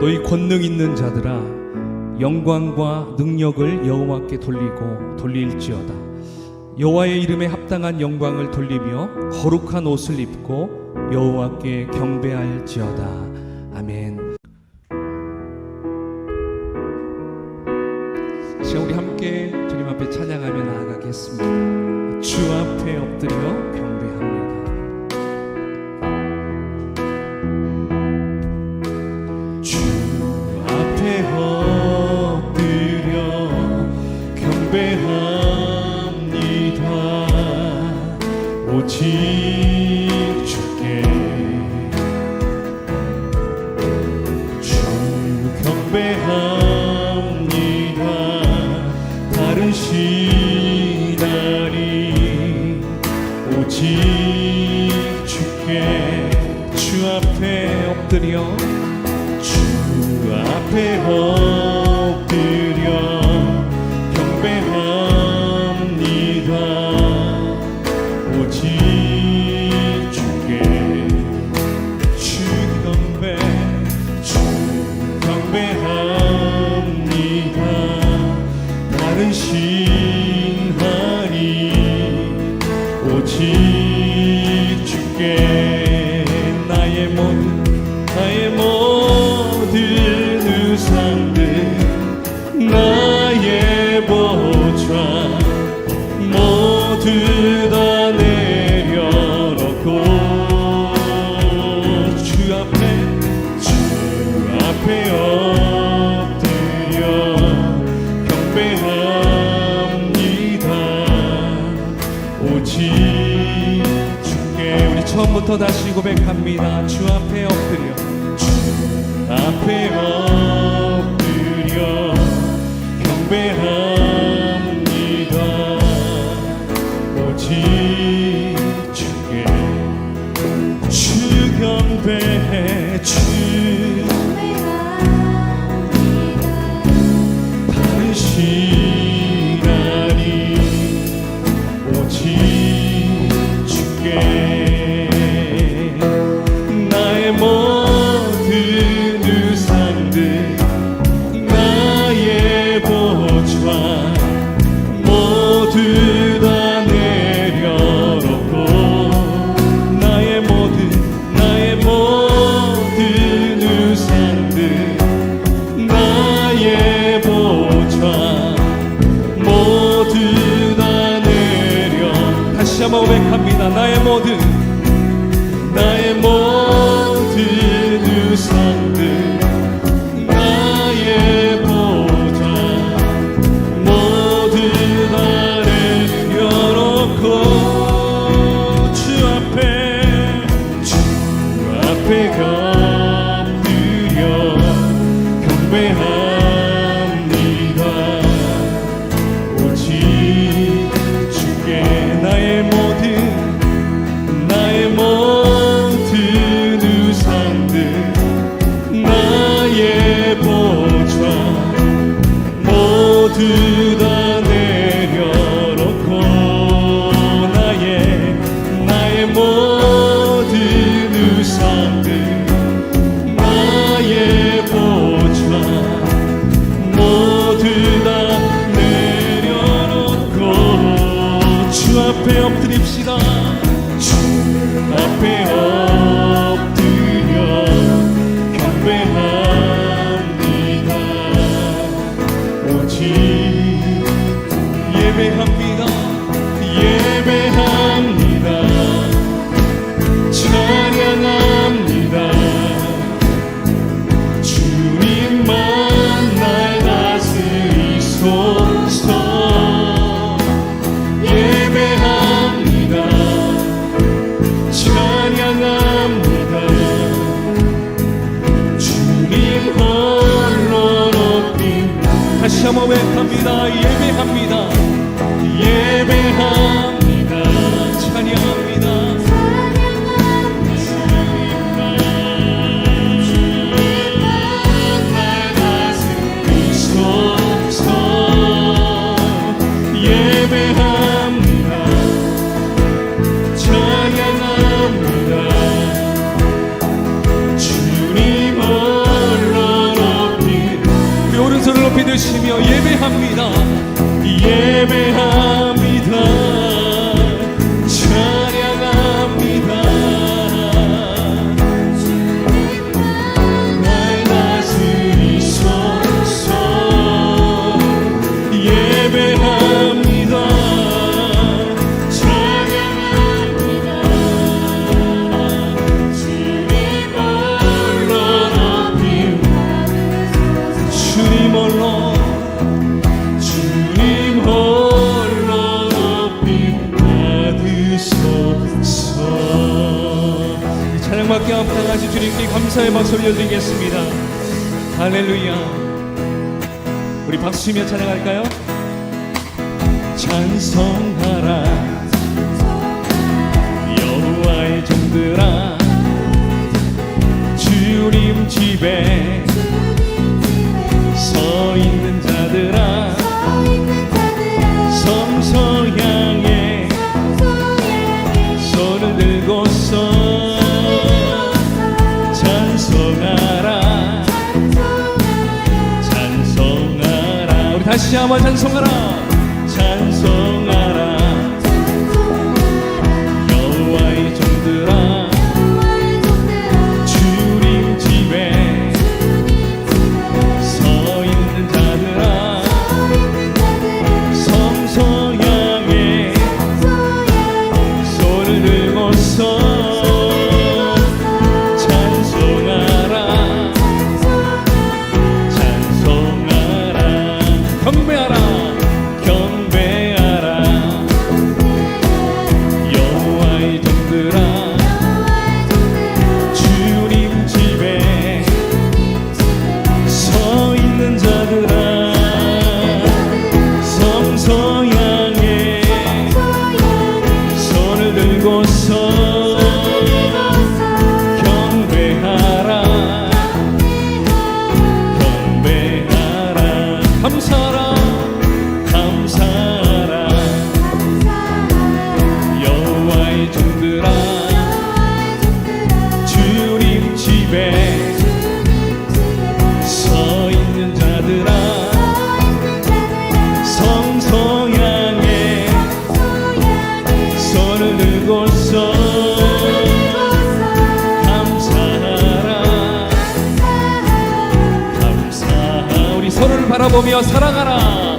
너희 권능 있는 자들아 영광과 능력을 여호와께 돌리고 돌릴지어다. 여호와의 이름에 합당한 영광을 돌리며 거룩한 옷을 입고 여호와께 경배할지어다. 경배합니다. 오직 다시 고백합니다. 주 앞에 엎드려. 앞에 엎드려 경배하 예배합니다. 예배합니다 감사의 박수 올려드리겠습니다. 할렐루야. 우리 박수 치며 찬양할까요? 찬성하라. 여호와의 종들아 바라보며 살아가라.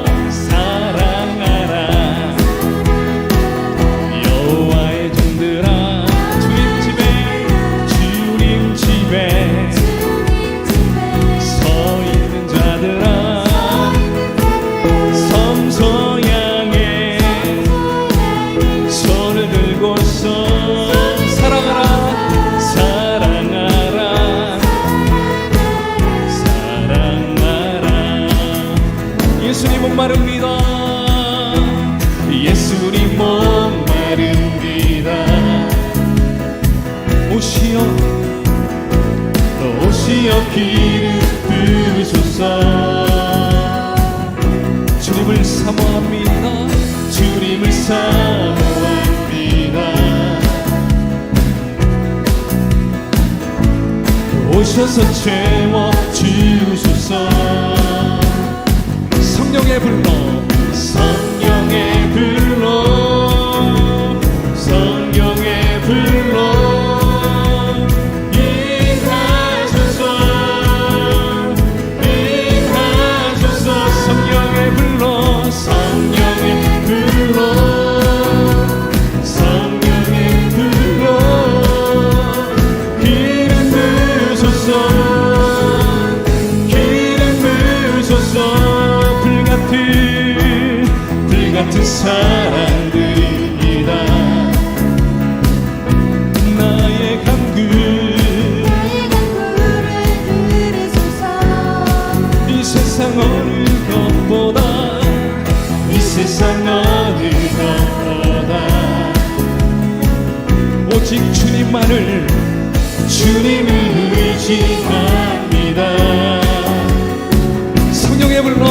오셔서 채워 주소서. 성령의 불러 같은 사람들이라 나의 감귤. 나의 감귤을 들으소서. 이 세상 어느 것보다 이 세상 어느 것보다. 오직 주님만을 주님을 의지합니다. 성령의 불러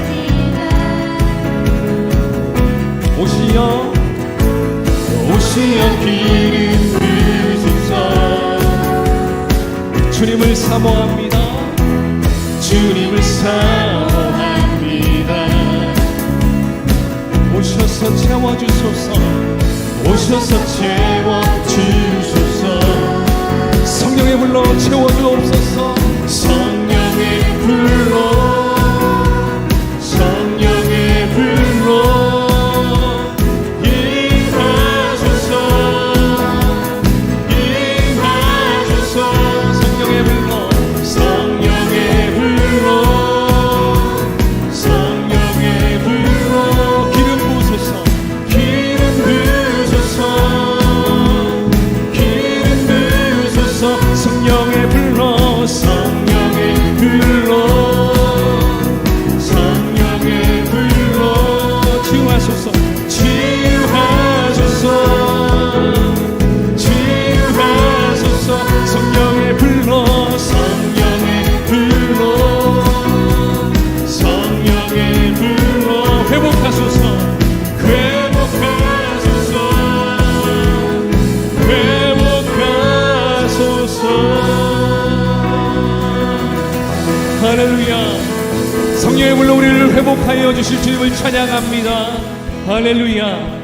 사모합니다. 주님을 사모합니다. 오셔서 채워주소서. 오셔서 채워주소서. 성령의 불로 채워주옵소서. 감사합니다. 할렐루야.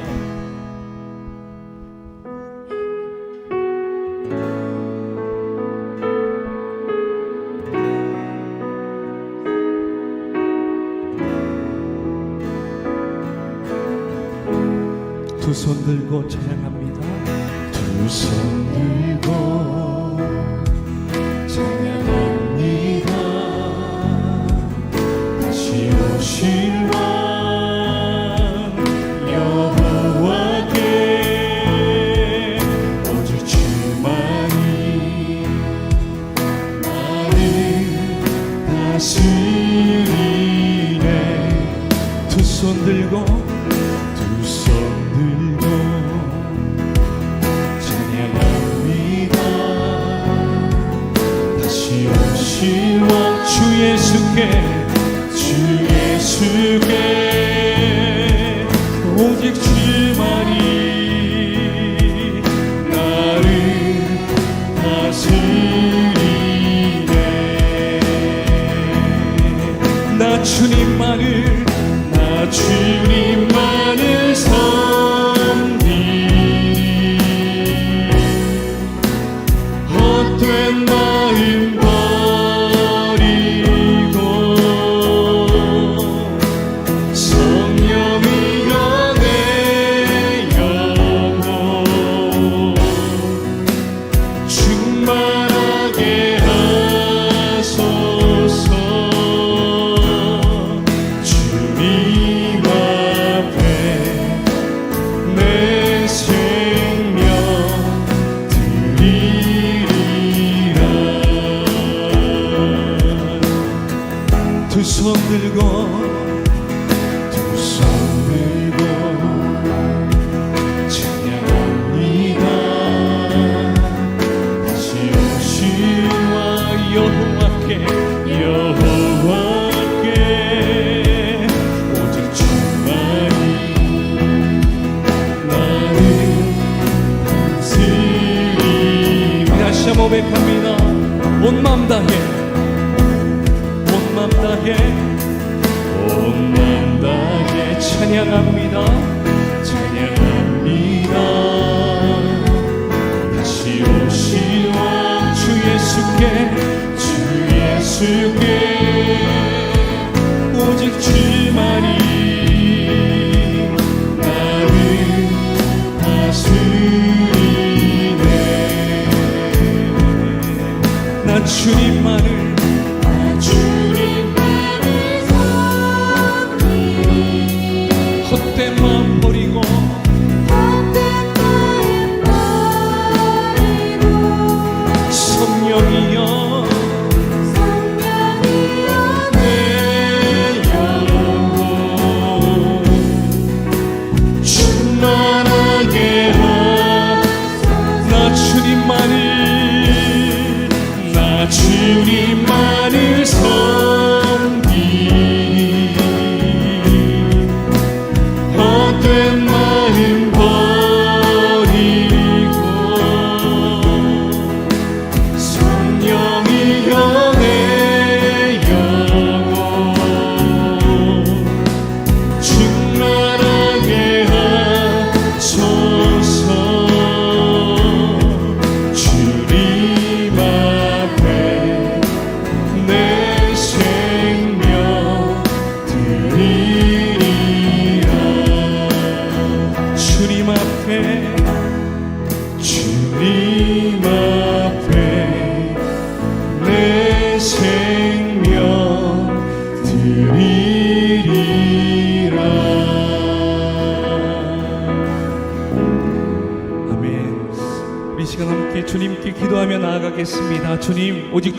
두 손 들고 찬양합니다. 두 손 들고 손 들고 두 손 들고 찬양합니다. 다시 오실 왕주 예수께 주 예수께. evening. 고백합니다 온맘 다해. 온맘 다해. 온맘 다해. 찬양합니다. 찬양합니다. 다시 오신 왕주 예수께 주 예수께. 주님만을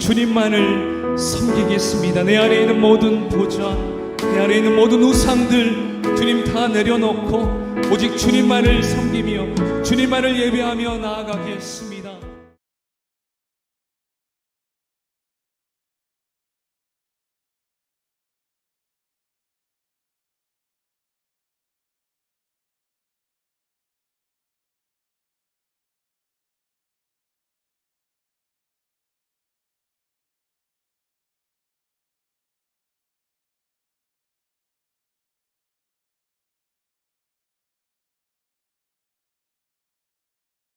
주님만을 섬기겠습니다. 내 안에 있는 모든 보좌 내 안에 있는 모든 우상들 주님 다 내려놓고 오직 주님만을 섬기며 주님만을 예배하며 나아가겠습니다